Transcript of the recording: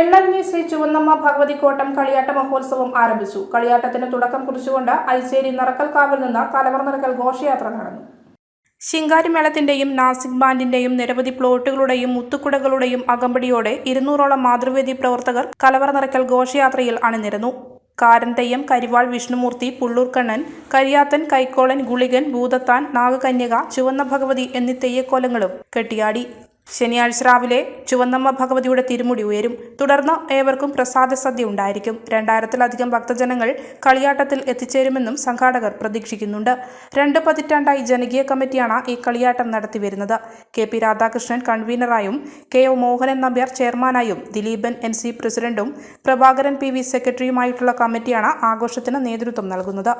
എണ്ണവിഞ്ഞി ശ്രീ ചുവന്നമ്മ ഭഗവതി കോട്ടം കളിയാട്ട മഹോത്സവം ആരംഭിച്ചു. കളിയാട്ടത്തിന് തുടക്കം കുറിച്ചുകൊണ്ട് ഐശ്വരി നിറക്കൽക്കാവിൽ നിന്ന് കലവർ നിറക്കൽ ഘോഷയാത്ര നടന്നു. ശിങ്കാരിമേളത്തിന്റെയും നാസിക് ബാൻഡിന്റെയും നിരവധി പ്ലോട്ടുകളുടെയും മുത്തുക്കുടകളുടെയും അകമ്പടിയോടെ ഇരുന്നൂറോളം മാതൃവേദി പ്രവർത്തകർ കലവർ നിറയ്ക്കൽ ഘോഷയാത്രയിൽ അണിനിരന്നു. കാരന്തയ്യം കരിവാൾ വിഷ്ണുമൂർത്തി പുള്ളൂർക്കണ്ണൻ കരിയാത്തൻ കൈക്കോളൻ ഗുളികൻ ഭൂതത്താൻ നാഗകന്യക ചുവന്ന ഭഗവതി എന്നീ തെയ്യക്കോലങ്ങളും കെട്ടിയാടി. ശനിയാഴ്ച രാവിലെ ചുവന്നമ്മ ഭഗവതിയുടെ തിരുമുടി ഉയരും. തുടർന്ന് ഏവർക്കും പ്രസാദ സദ്യ ഉണ്ടായിരിക്കും. രണ്ടായിരത്തിലധികം ഭക്തജനങ്ങൾ കളിയാട്ടത്തിൽ എത്തിച്ചേരുമെന്നും സംഘാടകർ പ്രതീക്ഷിക്കുന്നുണ്ട്. രണ്ട് പതിറ്റാണ്ടായി ജനകീയ കമ്മിറ്റിയാണ് ഈ കളിയാട്ടം നടത്തിവരുന്നത്. കെ പി രാധാകൃഷ്ണൻ കൺവീനറായും കെ ഒ മോഹനൻ നമ്പ്യാർ ചെയർമാനായും ദിലീപൻ എൻ സി പ്രസിഡന്റും പ്രഭാകരൻ പി വി സെക്രട്ടറിയുമായിട്ടുള്ള കമ്മിറ്റിയാണ് ആഘോഷത്തിന് നേതൃത്വം നൽകുന്നത്.